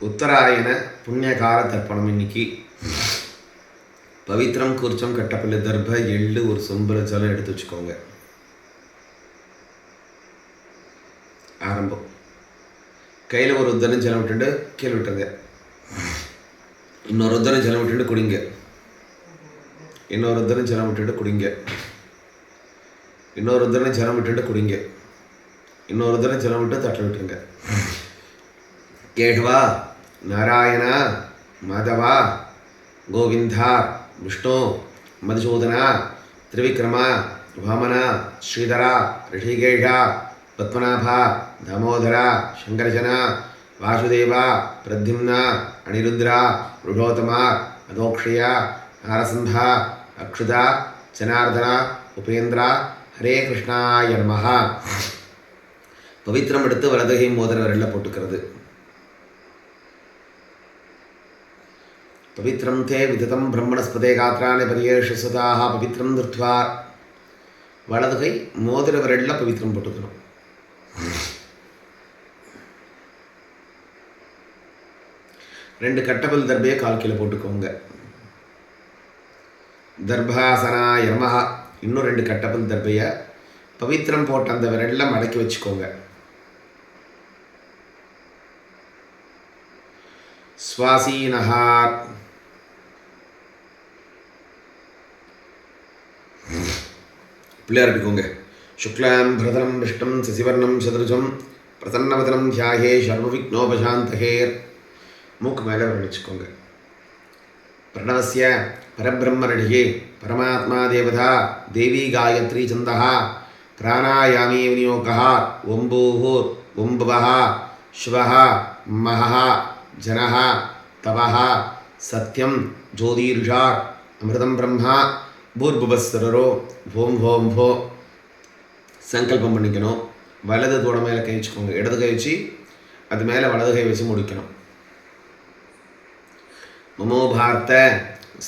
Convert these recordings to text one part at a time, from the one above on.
உத்தராயண புண்ணியகால தர்ப்பணம் இன்னைக்கு. பவித்ரம் குறிச்சம் கட்டப்பள்ளி தர்ப எள்ளு ஒரு சொம்புல ஜலம் எடுத்து வச்சுக்கோங்க. ஆரம்பம். கையில் ஒரு உத்தரம் ஜலம் விட்டுட்டு கீழே விட்டுருங்க இன்னொரு உத்தரம் ஜலம் விட்டுட்டு குடிங்க. இன்னொரு உத்தரம் ஜலம் விட்டுட்டு குடிங்க. இன்னொரு உத்தரம் ஜலம் விட்டுட்டு குடிங்க. இன்னொரு உத்தரம் ஜலம் விட்டு தட்டில் விட்டுருங்க. கேஷவா நாராயணா மாதவா கோவிந்தா விஷ்ணு மதுசூதனா திரிவிக்ரமா வாமனா ஸ்ரீதரா ரிஷிகேஷா பத்மநாபா தாமோதரா சங்கரஜன வாசுதேவா பிரத்யும்னா அனிருத்ரா ருஷோத்தம அதோக்ஷயா நாரசிம்ஹா அக்ஷுதா ஜனார்தனா உபேந்திரா ஹரே கிருஷ்ணாய நமஹ. பவித்திரம் எடுத்து வலதுகை மோதிர விரல்ல போட்டுக்கிறது. பவித்திரம் தே விததம் பிரம்மணஸ்பதே காத்திரானே பரியேஷு சுதாக பவித்திரம் திருத்வா வலதுகை மோதிர விரலில் பவித்திரம் போட்டுக்கணும். ரெண்டு கட்டபல் தர்பையை கால் கீழே போட்டுக்கோங்க. தர்பாசனா யமஹா இன்னும் ரெண்டு கட்டபல் தர்பையை பவித்திரம் போட்ட அந்த விரலில் மடக்கி வச்சுக்கோங்க. சுவாசீனஹா பிள்ளையார் எடுக்கோங்க சுக்லாம் பிரதனம் விஷ்டம் சசிவர்ணம் சதுருஜம் பிரசன்னவதனம் தியாகே சர்வவிக்னோபசாந்தகேர் மூக்கு மேலே வர்ணிச்சுக்கோங்க பிரணவசிய பரபிரம்மரடியே பரமாத்மா தேவதா தேவி காயத்ரி சந்தா பிராணாயாமி விநியோகா ஒம்பூஹூர் ஒம்புவः शिवः महः जनः तपः सत्यं ज्योतिर्षा अमृतं ब्रह्मा பூர்புபஸ்வரரோ ஓம் ஓம் ஹோ சங்கல்பம் பண்ணிக்கணும். வலது தோட மேலே கை வச்சுக்கோங்க. இடது கை வச்சு அது மேலே வலது கை வச்சு முடிக்கணும். மமோபார்த்த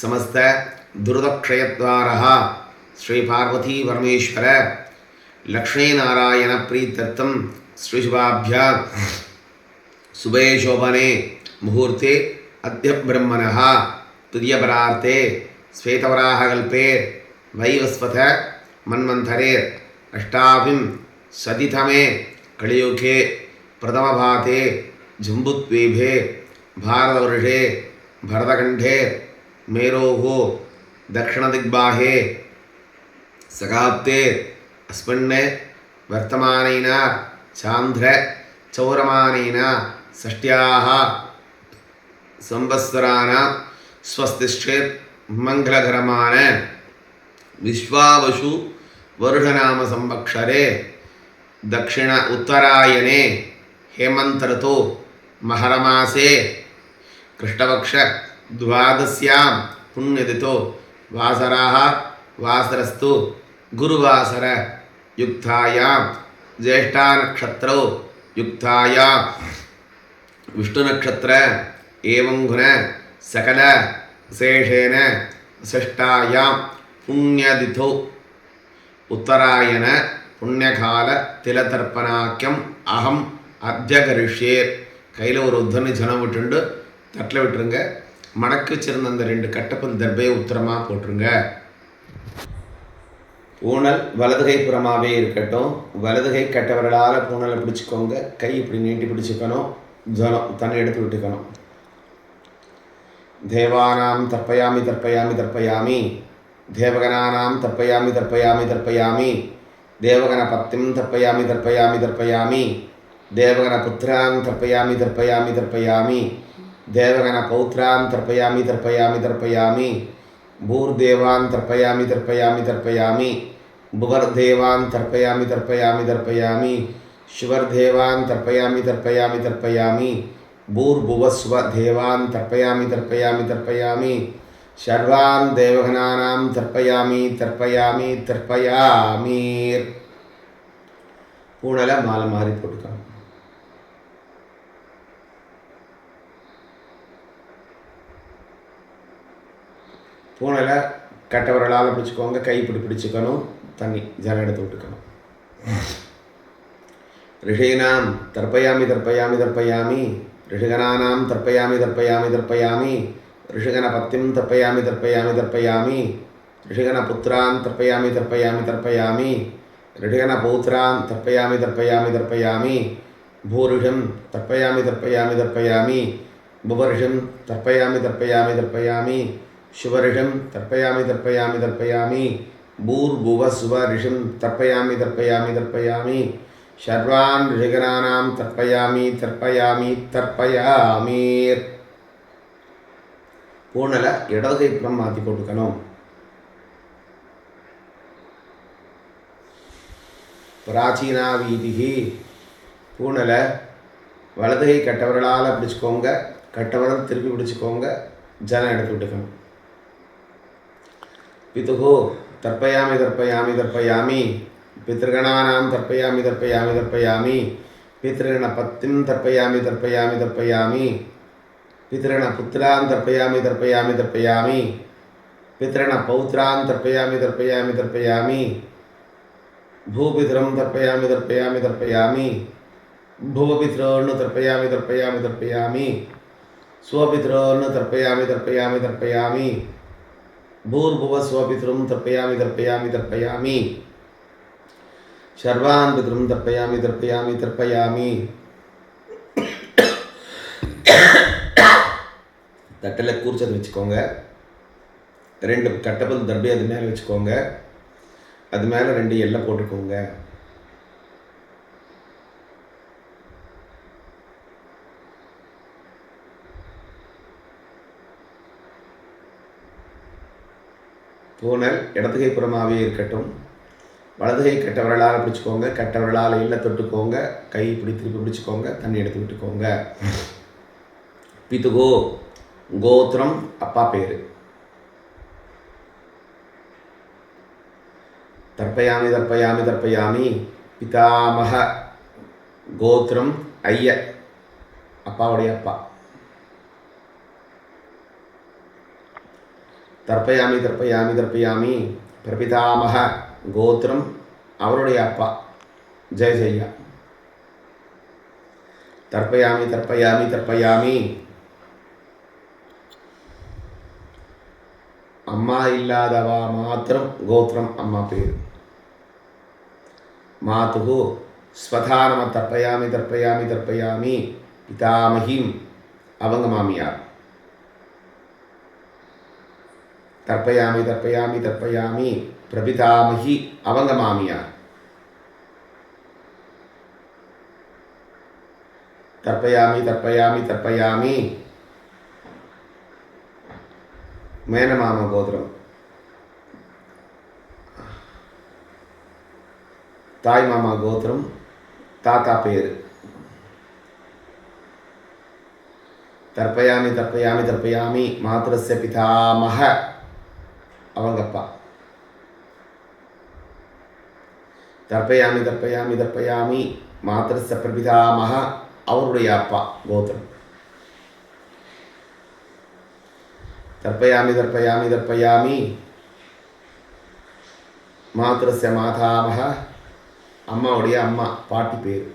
சமஸ்த துருதக்ஷயத்வாரா ஸ்ரீ பார்வதி பரமேஸ்வர லக்ஷ்மீ நாராயண பிரீத்தர்த்தம். ஸ்ரீசுபாபியா சுபே சோபனே முகூர்த்தே. அத்திய பிரம்மணः துரியபரார்த்தே ஸ்வேதவராகல்பேர் वैवस्वथ மன்வந்தரேர் அஷ்டாபிம் சதிதமே கலியுகே प्रथमभाते ஜம்புத்வீபே भारतवर्षे भरतखण्डे मेरोः दक्षिणदिग्बाहे सकाप्ते अस्मिन् वर्तमानेन चान्द्रचौरमानेन षष्ट्याः संवत्सराणां स्वस्तिश्चेत् மங்களகரமான விஸ்வாவசு வருஷநாம சம்பக்ஷரே தக்ஷிண உத்தராயணே ஹேமந்தரதோ மகரமாசே. கிருஷ்ணபக்ஷ துவாதசியாம் புண்ணியதிதோ வாசராக வாசரஸ்து குருவாசர யுக்தாயாம் ஜேஷ்டா நக்ஷத்ரோ யுக்தாயாம். விஷ்ணு நக்ஷத்திர ஏவம் சகல விசேஷேன சிஷ்டாயாம் புண்ணியதிதோ உத்தராயண புண்ணியகால திலதர்ப்பணாக்கியம் அகம் அத்தியகரிஷே கையில் ஒரு உத்தரணி ஜனம் விட்டுண்டு தட்டில் விட்டுருங்க. மடக்கு வச்சிருந்த அந்த ரெண்டு கட்டப்பன் தர்பையை உத்தரமாக போட்டுருங்க. பூனல் வலதுகை புறமாகவே இருக்கட்டும். வலதுகை கட்டவர்களால் பூனலை பிடிச்சிக்கோங்க. கை இப்படி நீட்டி பிடிச்சிக்கணும். ஜலம் தண்ணி எடுத்து விட்டுக்கணும். देवानां तर्पयामि तर्पयामि तर्पयामि। देवगणानां तर्पयामि तर्पयामि तर्पयामि। देवगणपत्तिं तर्पयामि तर्पयामि तर्पयामि। देवगणपुत्रान् तर्पयामि तर्पयामि तर्पयामि। देवगणपौत्रान् तर्पयामि तर्पयामि तर्पयामि। भूर्देवान् तर्पयामि तर्पयामि तर्पयामि। भुवर्देवान् तर्पयामि तर्पयामि तर्पयामि। शिवर्देवान् तर्पयामि तर्पयामि तर्पयामि। భూర్భువస్వ దేవాన్ తర్పయామి తర్పయామి తర్పయామి సర్వాన్ దేవగణానాం తర్పయామి తర్పయామి తర్పయామి పూణల మాల మారిపోటుక பூனையில் கட்ட விரலால் பிடிச்சிக்கோங்க கை இப்படி பிடிச்சிக்கணும் தண்ணி ஜலம் எடுத்து விட்டுக்கணும் ரிஷீனாம் தர்ப்பயாமி தர்ப்பயாமி தர்ப்பயாமி ऋषिगणानां तर्पयामि तर्पयामि तर्पयामि। ऋषिगणपत्तिं तर्पयामि तर्पयामि तर्पयामि। ऋषिगणपुत्रान् तर्पयामि तर्पयामि तर्पयामि। ऋषिगणपौत्रान् तर्पयामि तर्पयामि तर्पयामि। भूऋषं तर्पयामि तर्पयामि तर्पयामि। भुवर्षं तर्पयामि तर्पयामि तर्पयामि। शुभऋषं तर्पयामि तर्पयामि तर्पयामि। भूर्भुवस्वऋषं तर्पयामि तर्पयामि तर्पयामि। சர்வான் ரிஷகராணாம் தர்ப்பயாமி தர்ப்பயாமி தர்ப்பயாமீர் பூனலை இடதுகை புறம் மாற்றி கொடுக்கணும். பிராச்சீனா வீதிகி பூனலை வலதுகை கட்டவர்களால் பிடிச்சிக்கோங்க கட்டவர்கள் திருப்பி பிடிச்சிக்கோங்க ஜனம் எடுத்து விட்டுக்கணும். பிதுகோ தர்ப்பயாமி தர்ப்பயாமி தர்ப்பயாமி पितृगणानां तर्पयामि तर्पयामि तर्पयामि। पितृगणपत्नीं तर्पयामि तर्पयामि तर्पयामि। पितृगणपुत्रान् तर्पयामि तर्पयामि तर्पयामि। पितृगणपौत्रान् तर्पयामि तर्पयामि तर्पयामि। भूपितरं तर्पयामि तर्पयामि तर्पयामि। भुवपितॄन् तर्पयामि तर्पयामि तर्पयामि। स्वपितॄन् तर्पयामि तर्पयामि तर्पयामि। भूर्भुवस्वपितृं तर्पयामि तर्पयामि तर्पयामि। சர்வான் பிதிரும் தர்ப்பயாமி தர்ப்பயாமி தர்ப்பயாமி. தட்டில் கூர்ச்சது வச்சுக்கோங்க. ரெண்டு கட்டப்பல் தர்பை அது மேலே வச்சுக்கோங்க. அது மேலே ரெண்டு எல்லை போட்டுக்கோங்க. பூனல் இடத்துகைப்புறமாகவே இருக்கட்டும். வலது கை பிடிச்சிக்கோங்க கெட்டவர்களால் இல்லை தொட்டுக்கோங்க கை இப்படி திருப்பி பிடிச்சிக்கோங்க தண்ணி எடுத்து விட்டுக்கோங்க. பிதுகோ கோத்திரம் அப்பா பேர். தர்ப்பயாமி தர்ப்பயாமி தர்ப்பயாமி பிதாமக கோத்திரம் ஐய அப்பாவுடைய அப்பா. தர்ப்பயாமி தர்ப்பயாமி தர்ப்பயாமி பிரபிதாமக கோத்திரம் அவருடைய அப்பா. ஜெய ஜெய்யா. தர்ப்பயாமி தர்ப்பயாமி தர்ப்பயாமி அம்மா இல்லாதவா மாத்திரம் கோத்திரம் அம்மா பேர். மாதுகு ஸ்வதானம தர்ப்பயாமி தர்ப்பயாமி தர்ப்பயாமி பிதாமகிம் அவங்க மாமியார். தர்ப்பயாமி தர்ப்பயாமி தர்ப்பயாமி பிரபிதாமகி அவங்க மாமியார் தர்ப்பயாமி தர்ப்பயாமி தர்ப்பயாமி மேனமாம கோத்திரம் தாய் மாமா கோத்திரம் தாத்தா பேர் தர்ப்பயாமி தர்ப்பயாமி தர்ப்பயாமி மாத்திரஸ்ய பிதாமக அவங்கப்பா தர்ப்பயாமி தர்ப்பயாமி தர்ப்பயாமி மாத்திரஸ்ய பிரபிதாமக அவருடைய அப்பா கோத்திரம் தர்ப்பயாமி தர்ப்பயாமி தர்ப்பயாமி மாத்திரஸ்ய மாதாமக அம்மாவுடைய அம்மா பாட்டி பேர்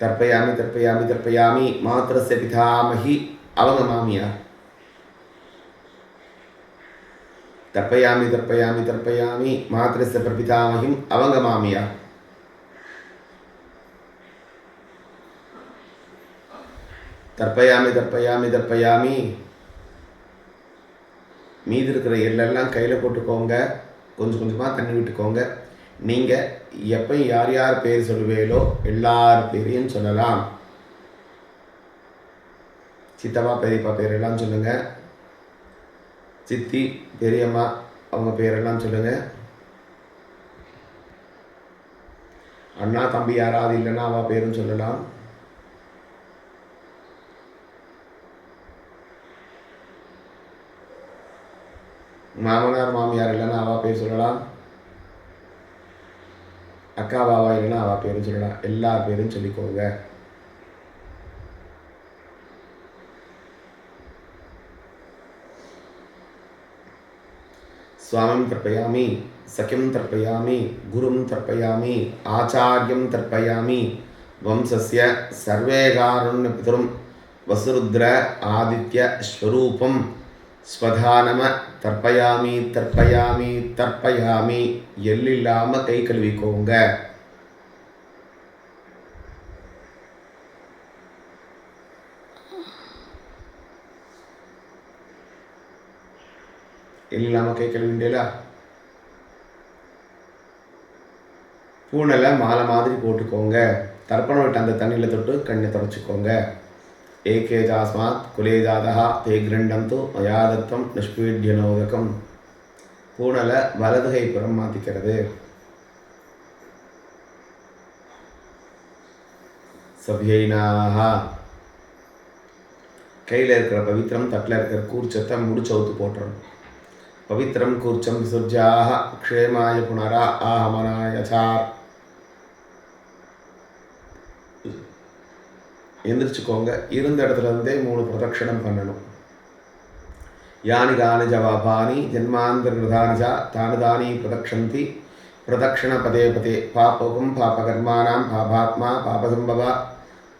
தர்ப்பயாமி தர்ப்பயாமி தர்ப்பயாமி மாத்திரஸ்ய பிதாமகி அவங்க மாமியார் தர்ப்பயாமி தர்ப்பயாமி தர்ப்பயாமி மாத்திரச பிரபிதாமகிம் அவங்க மாமியா தர்ப்பயாமி தர்ப்பயாமி தர்ப்பயாமி. மீதி இருக்கிற எள்ளெல்லாம் கையில் போட்டுக்கோங்க. கொஞ்சம் கொஞ்சமாக தண்ணி விட்டுக்கோங்க. நீங்கள் எப்போ யார் யார் பேர் சொல்லுவேலோ எல்லார் பேரையும் சொல்லலாம். சித்தப்பா பெரியப்பா பேர் எல்லாம் சொல்லுங்கள் சித்தி பெரியம்மா அவங்க பேரெல்லாம் சொல்லுங்கள் அண்ணா தம்பி யாராவது இல்லைன்னா அவள் பேரும் சொல்லலாம். மாமனார் மாமியார் இல்லைன்னா அவள் பேர் சொல்லலாம். அக்கா பாவா இல்லைன்னா அவள் பேரும் சொல்லலாம். எல்லா பேரும் சொல்லிக்கோங்க. சுவாமிம் தர்ப்பயாமி சக்கியம் தர்ப்பயாமி குரும் தர்ப்பயாமி ஆச்சாரியம் தர்ப்பயாமி வம்சஸ்ய சர்வேகாருண்ய பிதரும் வசுருத்ர ஆதித்ய ஸ்வரூபம் ஸ்வதானம தர்ப்பயாமி தர்ப்பயாமி தர்ப்பயாமி எல்லில்லாமல் கை கழுவிக்கோங்க இல்லாமல் கேட்க வேண்டியலா பூனலை மாலை மாதிரி போட்டுக்கோங்க. தர்ப்பணம் விட்டு அந்த தண்ணியில் தொட்டு கண்ணை தொடச்சிக்கோங்க. ஏகே ஜாஸ்மாத் குலே தே கிரண்டம் மயா தத்தம் நிஷ்பீட்யனோதகம் பூனலை வலதுகை புறம் மாற்றிக்கிறது சபியைனாக கையில் இருக்கிற பவித்திரம் தட்டில் இருக்கிற கூர்ச்சத்தை முடிச்சவுத்து போட்டுறணும். பவித்திரம் கூர்ச்சம் விசுர்ஜாக க்ஷேமாய புனரா ஆஹமனாயசார் எந்திரிச்சுக்கோங்க. இருந்த இடத்துல இருந்தே மூணு பிரதட்சணம் பண்ணணும். யானி கானி ஜவாபானி ஜென்மாந்தர்கிருதானி ச தானு தானி பிரதக்ஷந்தி பிரதக்ஷண பதே। பதே பாபகம் பாபகர்மானாம் பாபாத்மா பாபசம்பவா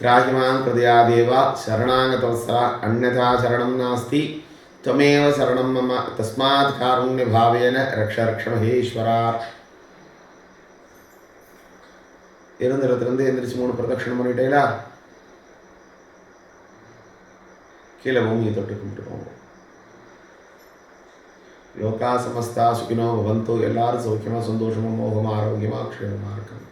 திராகிமாம் கிருதயா தேவா சரணாங்கதவசரா அந்நதா சரணம் நாஸ்தி। त्वमेव शरणं मम तस्मात् कारुण्यभावेन रक्ष रक्ष மகேஸ்வரா இருந்த இடத்துலேருந்து எந்திரிச்சு மூணு பிரதட்சணம் பண்ணிட்டேலா கீழே பூமியை தொட்டு கும்பிட்டுக்கோங்க லோகா சமஸ்தா சுகினோ பவந்தோ எல்லாரும் சௌக்கியமாக சந்தோஷமாக மோகமாக ஆரோக்கியமாக க்ஷேமமாக இருக்கணும்